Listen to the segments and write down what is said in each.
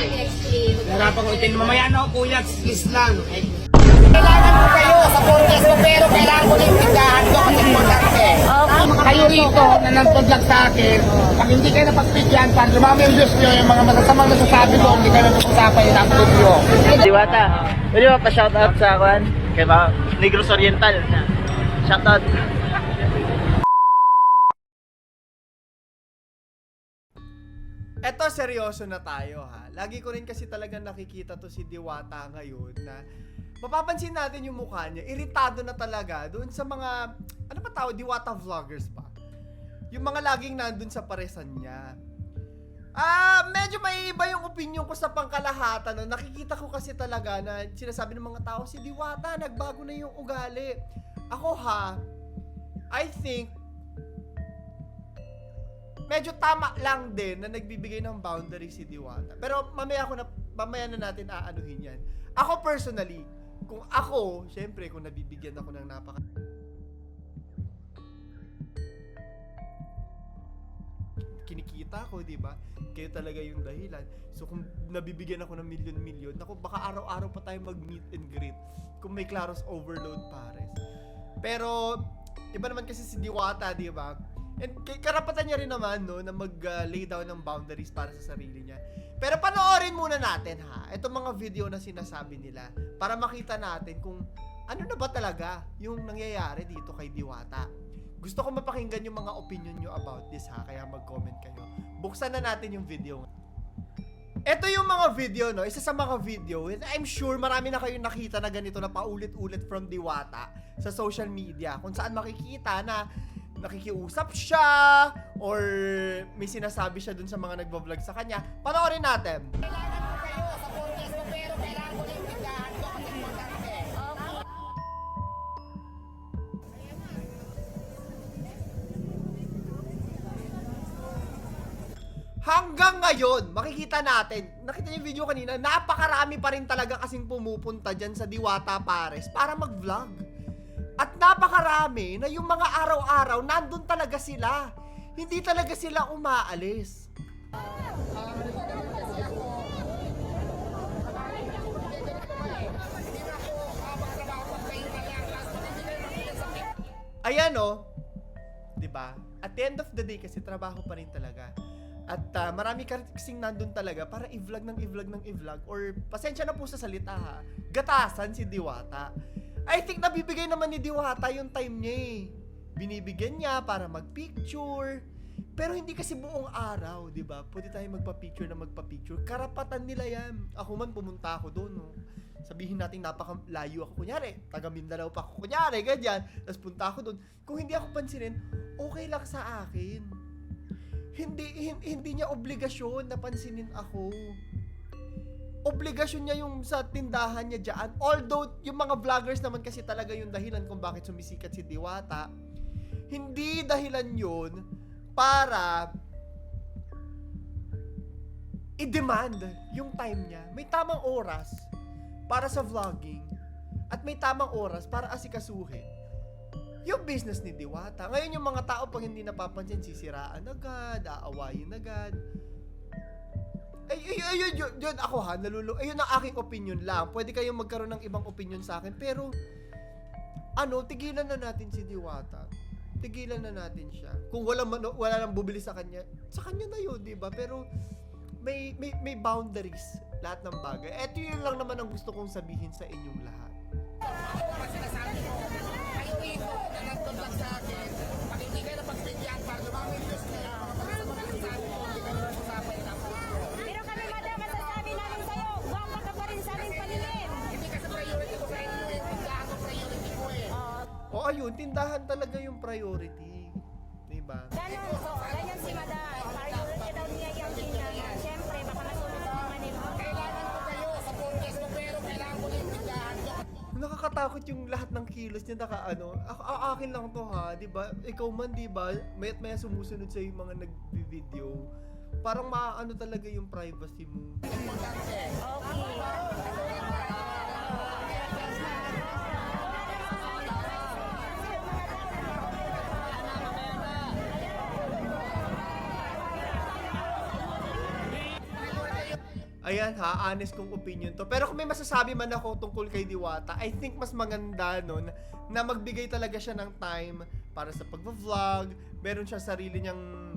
Nahirapan ko itin. Mamaya na ako kuya, please lang. Kailangan ko kayo sa podcast ko pero kailangan ko yung tindahan ko kasi importante. Kayo rito na nagpag-vlog sa akin, pag hindi kayo napagpigyan, pag lumami yung Diyos nyo, yung mga masasamang nasasabi ko, hindi kayo napag-usapan yung upload nyo. Diwata, pwede mo pa shoutout sa kwan? Kay ba? Negros Oriental. Shoutout. Eto, seryoso na tayo ha. Lagi ko rin kasi talaga nakikita to si Diwata ngayon na mapapansin natin yung mukha niya. Iritado na talaga doon sa mga, ano ba tawag, Diwata vloggers pa. Yung mga laging nandun sa paresan niya. Ah, medyo may iba yung opinion ko sa pangkalahatan. No? Nakikita ko kasi talaga na sinasabi ng mga tao, si Diwata, nagbago na yung ugali. Ako ha, I think, medyo tama lang din na nagbibigay ng boundary si Diwata. Pero mamaya ko na mamaya na natin aanuhin 'yan. Ako personally, kung ako, syempre kung nabibigyan ako ng napaka kinikita ko, 'di ba? Kayo talaga yung dahilan. So kung nabibigyan ako ng milyon-milyon, ako baka araw-araw pa tayo mag-meet and greet kung may Claros overload pares. Pero iba naman kasi si Diwata, 'di ba? And karapatan niya rin naman no na mag-lay down ng boundaries para sa sarili niya. Pero panoorin muna natin ha, itong mga video na sinasabi nila para makita natin kung ano na ba talaga yung nangyayari dito kay Diwata. Gusto ko mapakinggan yung mga opinion nyo about this ha, kaya mag-comment kayo. Buksan na natin yung video. Ito yung mga video, no? Isa sa mga video, and I'm sure marami na kayong nakita na ganito na paulit-ulit from Diwata sa social media. Kung saan makikita na nakikiusap siya or may sinasabi siya dun sa mga nagbablog sa kanya. Panoorin natin. Kailangan ko kayo sa podcast pero kailangan ko yung tindahan ko kasi importante. Hanggang ngayon, makikita natin, nakita niyo yung video kanina, napakarami pa rin talaga kasing pumupunta dyan sa Diwata Pares para mag-vlog. At napakarami na yung mga araw-araw, nandun talaga sila. Hindi talaga sila umaalis. Ayan o. 'Di ba? At the end of the day kasi trabaho pa rin talaga. At ah, marami ka kasing nandun talaga para i-vlog ng i-vlog ng i-vlog or pasensya na po sa salita ha. Gatasan si Diwata. I think nabibigay naman ni Diwata yung time niya eh. Binibigyan niya para mag-picture. Pero hindi kasi buong araw, 'di ba? Pwede tayo magpa-picture na magpa-picture. Karapatan nila 'yan. Ako man pumunta ako doon, no. Sabihin natin napakalayo ako kunyari, taga Mindanao pa ako kunyari, ganyan. Tapos punta ako doon. Kung hindi ako pansinin, okay lang sa akin. Hindi hin- hindi niya obligasyon na pansinin ako. Obligasyon niya yung sa tindahan niya diyan. Although yung mga vloggers naman kasi talaga yung dahilan kung bakit sumisikat si Diwata. Hindi dahilan yun para i-demand yung time niya. May tamang oras para sa vlogging at may tamang oras para asikasuhin yung business ni Diwata. Ngayon yung mga tao pag hindi napapansin, sisiraan agad, aawayin agad. Ay, ay, ay, yun, yun, ako ha, nalulu... Ayun ang aking opinion lang. Pwede kayong magkaroon ng ibang opinion sa akin. Pero, ano, tigilan na natin si Diwata. Tigilan na natin siya. Kung wala, wala nang bubili sa kanya, sa kanya na yun, di ba? Pero, may, may, may boundaries lahat ng bagay. Eto yun lang naman ang gusto kong sabihin sa inyong lahat. Kasi nasabi ko, kayo rito na nagpag sa akin, O ayun, tindahan talaga yung priority. Di ba? Ganon, so, ganyan si madam. Priority daw niya yung tindahan. Siyempre, baka masunod ang mga nila. Kailangan ko kayo sa podcast ko pero kailangan ko yung tindahan ko. Nakakatakot yung lahat ng kilos niya naka ano. Ako, a- akin lang to ha, 'di ba? Ikaw man 'di ba? Mayat maya sumusunod sa yung mga nagvi-video. Parang maaano talaga yung privacy mo. Okay. Ayan ha, honest kong opinion to. Pero kung may masasabi man ako tungkol kay Diwata, I think mas maganda nun na magbigay talaga siya ng time para sa pagva-vlog. Meron siya sarili niyang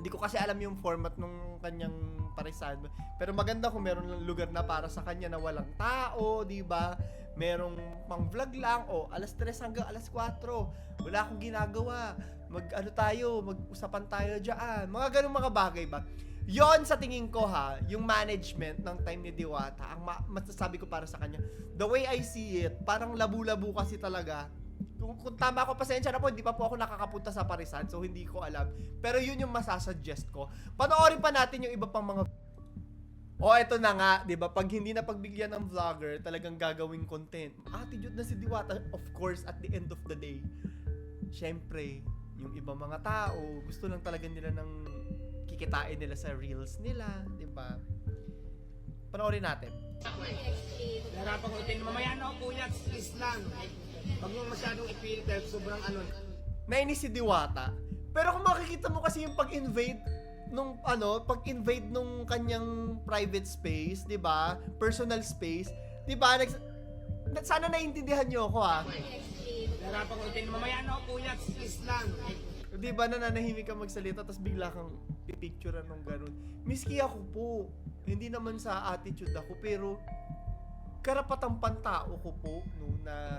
hindi ko kasi alam yung format nung kanyang parisan. Pero maganda kung meron lang lugar na para sa kanya na walang tao, di ba? Merong pang vlog lang, o alas 3 hanggang alas 4. Wala akong ginagawa. Mag ano tayo, mag-usapan tayo diyan. Mga ganung mga bagay ba? Yon sa tingin ko ha, yung management ng time ni Diwata, ang ma- masasabi ko para sa kanya. The way I see it, parang labu-labu kasi talaga kung, kung tama ako, pasensya na po, hindi pa po ako nakakapunta sa Parisan, so hindi ko alam. Pero yun yung masasuggest ko. Panoorin pa natin yung iba pang mga... O eto na nga, 'di ba? Pag hindi na pagbigyan ng vlogger, talagang gagawing content. Attitude na si Diwata, of course, at the end of the day. Syempre, yung ibang mga tao, gusto lang talaga nila ng kikitain nila sa reels nila, 'di ba? Panoorin natin. Nahirapan ko itin. Mamaya na ako kuya, please lang. Huwag mo masyadong i-filter, sobrang ano. nainis si Diwata. Pero kung makikita mo kasi yung pag-invade nung ano, pag-invade nung kanyang private space, 'di ba? Personal space, 'di ba? Nags- na- sana naiintindihan niyo ako ah. Nahirapan ko itin. Mamaya na ako kuya, please lang. 'Di ba nananahimik ka magsalita tapos bigla kang pipicturean ng ganun. Miski ako po, hindi naman sa attitude ako pero karapatang pantao ko po no na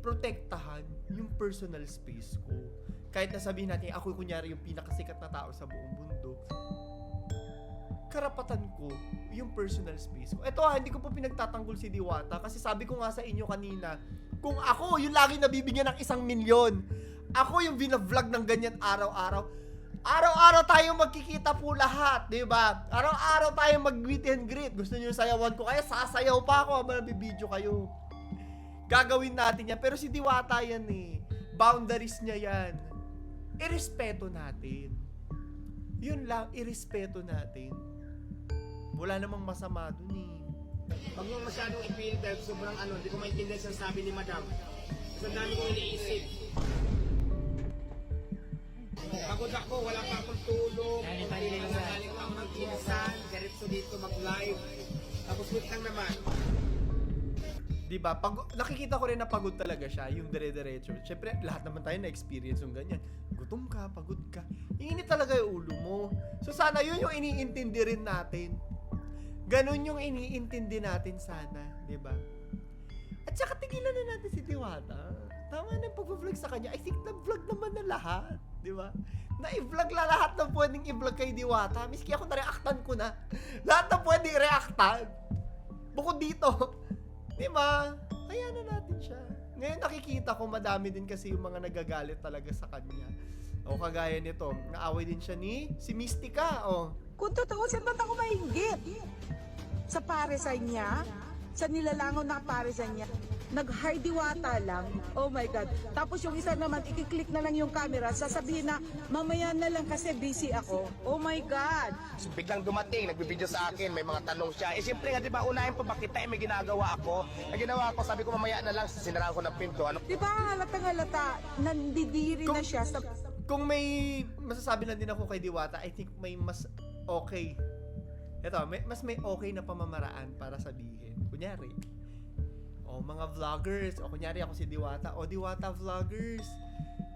protektahan yung personal space ko. Kahit na sabihin natin ako kunyari yung pinakasikat na tao sa buong mundo. Karapatan ko yung personal space ko. Ito ha, hindi ko po pinagtatanggol si Diwata kasi sabi ko nga sa inyo kanina, kung ako yung lagi nabibigyan ng isang milyon, ako yung binavlog ng ganyan araw-araw, araw-araw tayong magkikita po lahat, di ba? Araw-araw tayong mag-meet and greet. Gusto niyo sayawan ko? Kaya sasayaw pa ako habang nabibideo kayo. Gagawin natin yan. Pero si Diwata yan eh. Boundaries niya yan. Irespeto natin. Yun lang, irespeto natin. Wala namang masama dun eh. Huwag mo masyadong i-filter, sobrang ano. Hindi ko maintindihan sa sabi ni madam. Kasi dami kong iniisip. Pagod ako, wala pa akong tulog. Galing ako ng kinsan. Diretso dito mag-live. Tapos wait lang naman. 'Di ba? Pag nakikita ko rin na pagod talaga siya, yung dire-diretso. Syempre, lahat naman tayo na experience yung ganyan. Gutom ka, pagod ka. Init talaga yung ulo mo. So sana yun yung iniintindi rin natin. Ganon yung iniintindi natin sana, 'di ba? At saka tigilan na natin si Diwata. Tama na yung pag-vlog sa kanya. I think na-vlog naman na lahat. Di ba? Na-i-vlog la lahat ng pwedeng i-vlog kay Diwata. Miski ako na-reactan ko na. Lahat ng pwedeng i-reactan. Bukod dito. Di ba? Hayaan na natin siya. Ngayon nakikita ko madami din kasi yung mga nagagalit talaga sa kanya. O kagaya nito, naaway din siya ni si Mystica. O, Kung tutuusin, ba't ako maingit? Sa paresan niya, sa nilalangaw na paresan niya, nag-high diwata lang. Oh my God. Tapos yung isa naman, ikiklik na lang yung camera, sasabihin na, mamaya na lang kasi busy ako. Oh my God. So, biglang dumating, nagbibideo sa akin, may mga tanong siya. Eh, siyempre nga, di ba, unahin pa makita, eh, may ginagawa ako. Ang ginawa ko, sabi ko, mamaya na lang, sinaraan ko ng pinto. Ano? Di ba halatang halata, nandidiri na Kung- siya sa... kung may masasabi lang din ako kay Diwata, I think may mas okay. Ito, may, mas may okay na pamamaraan para sabihin. Kunyari, mga vloggers, o kunyari ako si Diwata, o Diwata vloggers,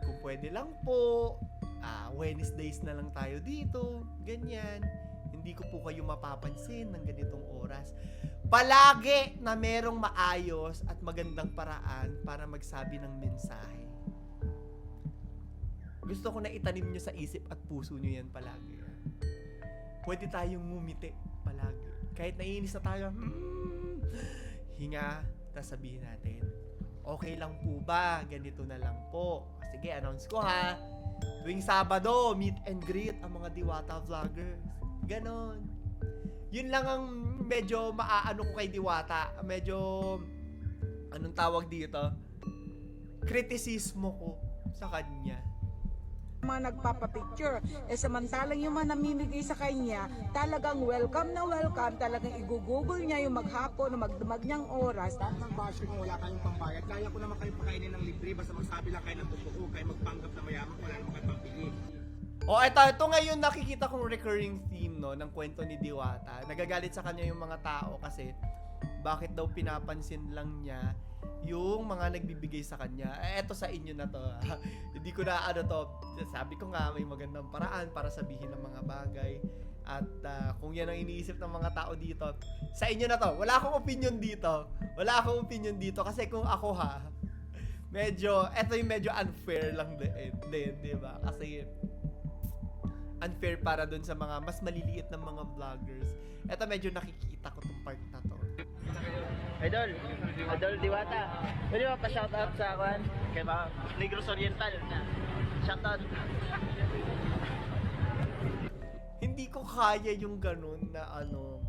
kung pwede lang po, ah, Wednesdays na lang tayo dito, ganyan. Hindi ko po kayo mapapansin ng ganitong oras. Palagi na merong maayos at magandang paraan para magsabi ng mensahe gusto ko na itanim nyo sa isip at puso nyo yan palagi. Pwede tayong ngumiti palagi. Kahit naiinis na tayo, hmm, hinga, tapos sabihin natin, okay lang po ba? Ganito na lang po. Sige, announce ko ha. Tuwing Sabado, meet and greet ang mga Diwata vloggers. Ganon. Yun lang ang medyo maaano ko kay Diwata. Medyo, anong tawag dito? Kritisismo ko sa kanya. Mga nagpapapicture. Eh samantalang yung mga namimigay sa kanya, talagang welcome na welcome, talagang igugugol niya yung maghapon, magdamag niyang oras. Lahat ng basher kung wala kayong pambayad, kaya ko naman kayo pakainin ng libre, basta magsabi lang kayo ng totoo, kayo magpanggap na mayaman, wala naman kayo pambili. O, eto, ito ngayon nakikita kong recurring theme, no, ng kwento ni Diwata. Nagagalit sa kanya yung mga tao kasi bakit daw pinapansin lang niya yung mga nagbibigay sa kanya. Eh, eto sa inyo na to. ah. Hindi ko na ano to. Sabi ko nga, may magandang paraan para sabihin ng mga bagay. At ah, kung yan ang iniisip ng mga tao dito, sa inyo na to. Wala akong opinion dito. Wala akong opinion dito. Kasi kung ako ha, medyo, eto yung medyo unfair lang din, din di ba? Kasi, unfair para dun sa mga mas maliliit na mga vloggers. Eto medyo nakikita ko tong part na to. Idol, Idol Diwata. Pwede ba pa-shoutout sa kwan? Kay ba? Negros Oriental. Shoutout. Hindi ko kaya yung ganun na ano,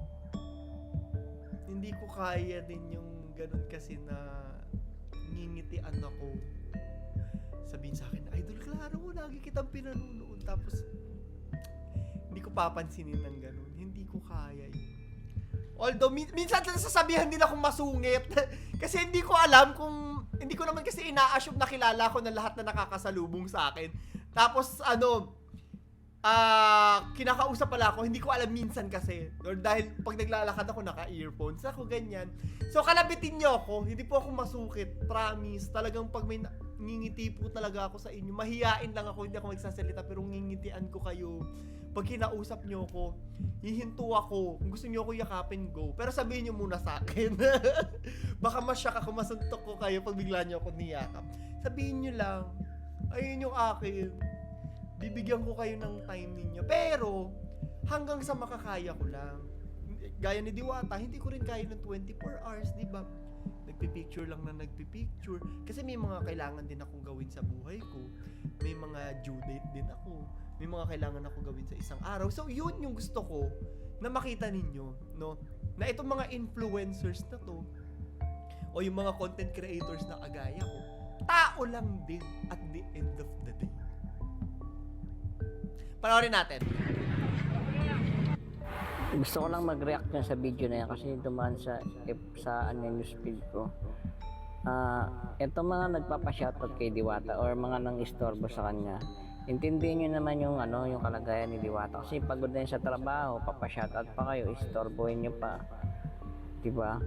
hindi ko kaya din yung ganun kasi na ngingitian ako. Sabihin sa akin, Idol Claro, lagi kitang pinanunood. Tapos, hindi ko papansinin ng ganun. Hindi ko kaya yun. Although, min- minsan sasabihan din akong masungit. kasi hindi ko alam kung, hindi ko naman kasi ina-assume na kilala ko na lahat na nakakasalubong sa akin. Tapos, ano, ah, kinakausap pala ako, hindi ko alam minsan kasi. Or dahil pag naglalakad ako, naka-earphones ako, ganyan. So, kalabitin niyo ako, hindi po ako masukit, promise. Talagang pag may ngingiti po talaga ako sa inyo, mahiyain lang ako, hindi ako magsasalita, pero ngingitian ko kayo. Pag kinausap niyo ako, hihinto ako. Kung gusto niyo ako yakapin, go. Pero sabihin niyo muna sa akin. Baka masyak ako, masuntok ko kayo pag bigla niyo ako niyakap. Sabihin niyo lang, ayun yung akin bibigyan ko kayo ng time ninyo. Pero, hanggang sa makakaya ko lang. Gaya ni Diwata, hindi ko rin kaya ng 24 hours, di ba? Nagpipicture lang na nagpipicture. Kasi may mga kailangan din akong gawin sa buhay ko. May mga due date din ako. May mga kailangan ako gawin sa isang araw. So, yun yung gusto ko na makita ninyo, no? Na itong mga influencers na to, o yung mga content creators na agaya ko, tao lang din at the end of the day. Panoorin natin. Gusto ko lang mag-react dyan sa video na yan kasi dumaan sa sa ano newsfeed ko. Ah, eto mga nagpapa-shoutout kay Diwata or mga nang istorbo sa kanya. Intindihin niyo naman yung ano, yung kalagayan ni Diwata kasi pagod na sa trabaho, papa-shoutout pa kayo, istorbohin niyo pa. 'Di ba?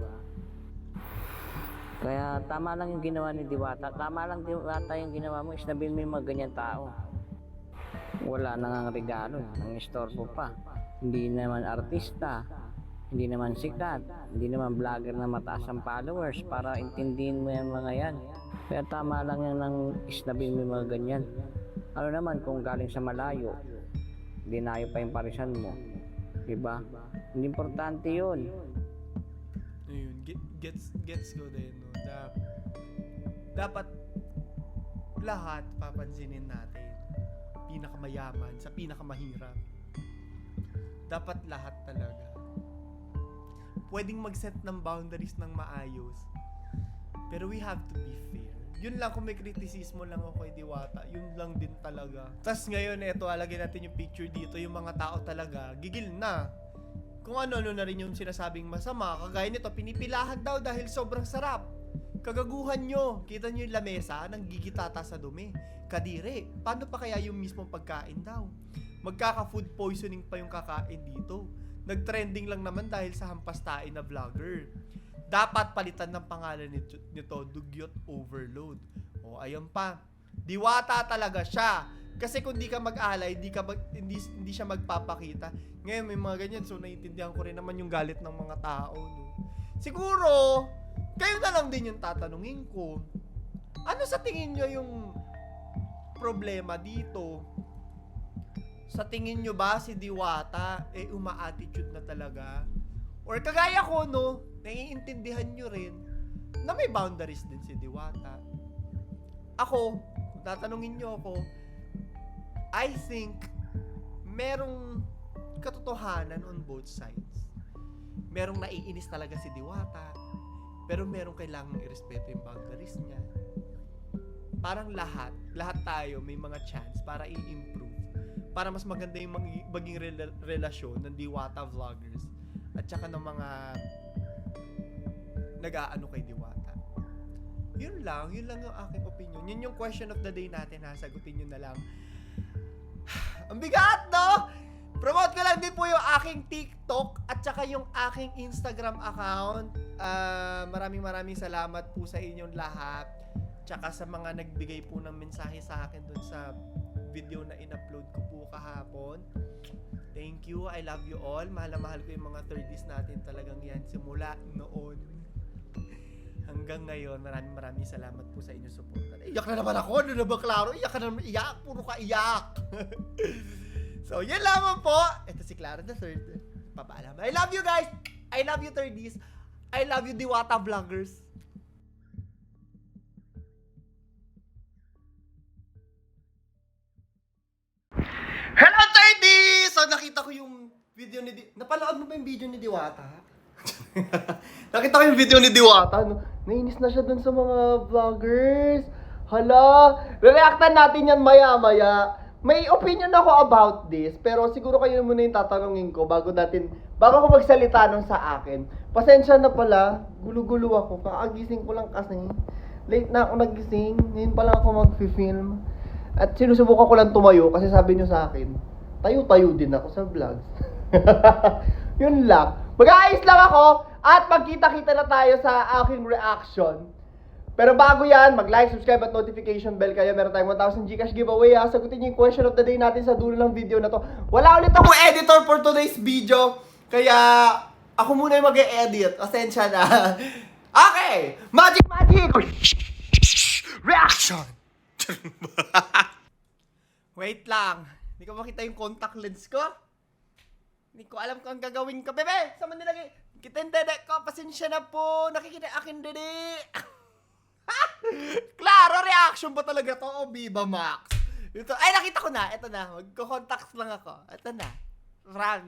Kaya tama lang yung ginawa ni Diwata. Tama lang Diwata yung ginawa mo, isnabihin mo yung mga ganyan tao. Wala nang regalo, nang istorbo pa. Hindi naman artista, hindi naman sikat, hindi naman vlogger na mataas ang followers para intindihin mo yung mga yan. Kaya tama lang yan ng isnabing mo yung mga ganyan. Ano naman kung galing sa malayo, dinayo pa yung parisan mo. Diba? Hindi importante yun. Ayun, get, gets, gets ko din, no? Dapat lahat papansinin natin. Pinakamayaman sa pinakamahirap. Dapat lahat talaga. Pwedeng mag-set ng boundaries ng maayos. Pero we have to be fair. Yun lang kung may kritisismo lang ako kay Diwata, yun lang din talaga. Tapos ngayon, eto, alagay natin yung picture dito, yung mga tao talaga, gigil na. Kung ano-ano na rin yung sinasabing masama, kagaya nito, pinipilahan daw dahil sobrang sarap. Kagaguhan nyo. Kita nyo yung lamesa, nang gigitata sa dumi. Kadire, paano pa kaya yung mismong pagkain daw? Magkaka-food poisoning pa yung kakain dito. Nag-trending lang naman dahil sa hampastain na vlogger. Dapat palitan ng pangalan nito, nito Dugyot Overload. O, ayun pa. Diwata talaga siya. Kasi kung di ka mag-alay, di ka mag, hindi, hindi siya magpapakita. Ngayon may mga ganyan, so naiintindihan ko rin naman yung galit ng mga tao. No? Siguro, kayo na lang din yung tatanungin ko. Ano sa tingin nyo yung problema dito? Sa tingin nyo ba si Diwata, eh uma-attitude na talaga? Or kagaya ko, no, naiintindihan nyo rin na may boundaries din si Diwata. Ako, kung tatanungin nyo ako, I think merong katotohanan on both sides. Merong naiinis talaga si Diwata, pero merong kailangang irespeto yung boundaries niya. Parang lahat, lahat tayo may mga chance para i-improve. Para mas maganda yung magi- maging rela- relasyon ng Diwata vloggers at saka ng mga nag-aano kay Diwata. Yun lang, yun lang yung aking opinion. Yun yung question of the day natin ha, sagutin nyo na lang. Ang bigat, no? Promote ko lang din po yung aking TikTok at saka yung aking Instagram account. Ah, maraming maraming salamat po sa inyong lahat. Tsaka sa mga nagbigay po ng mensahe sa akin dun sa video na in-upload ko po kahapon. Thank you. I love you all. Mahal na mahal ko yung mga 30s natin talagang yan. Simula noon hanggang ngayon. Maraming maraming salamat po sa inyong support. Iyak na naman ako. Ano na ba, Claro? Iyak ka na naman. Iyak. Puro ka iyak. so, yan lamang po. Ito si Clara the third. Papaalam. I love you guys. I love you 30s. I love you Diwata vloggers. Hello 30s! So nakita ko yung video ni Di... Napanood mo ba yung video ni Diwata? nakita ko yung video ni Diwata. No? Nainis na siya dun sa mga vloggers. Hala! Re-reactan natin yan maya-maya. May opinion ako about this, pero siguro kayo muna yung tatanungin ko bago natin, bago ako magsalita nun sa akin. Pasensya na pala, gulo-gulo ako. Kaagising ko lang kasi. Late na ako nagising. Ngayon pa lang ako mag-film. At sinusubukan ko lang tumayo kasi sabi nyo sa akin, tayo-tayo din ako sa vlogs. Yun lang. Mag-aayos lang ako at magkita-kita na tayo sa aking reaction. Pero bago yan, mag-like, subscribe at notification bell kayo. Meron tayong 1,000 Gcash giveaway ha. Sagutin niyo yung question of the day natin sa dulo ng video na to. Wala ulit ako editor for today's video. Kaya ako muna yung mag-e-edit. Asensya na. okay! Magic Magic! Reaction! Wait lang. Hindi ko makita yung contact lens ko. Hindi ko alam kung ang gagawin ko. Bebe! Saan mo nilagay? Kita yung dede ko. Pasensya na po. Nakikita akin dede. Klaro, reaction ba talaga to? O Viva Max? Ito, ay, nakita ko na. Ito na. Magko-contacts lang ako. Ito na. Frank.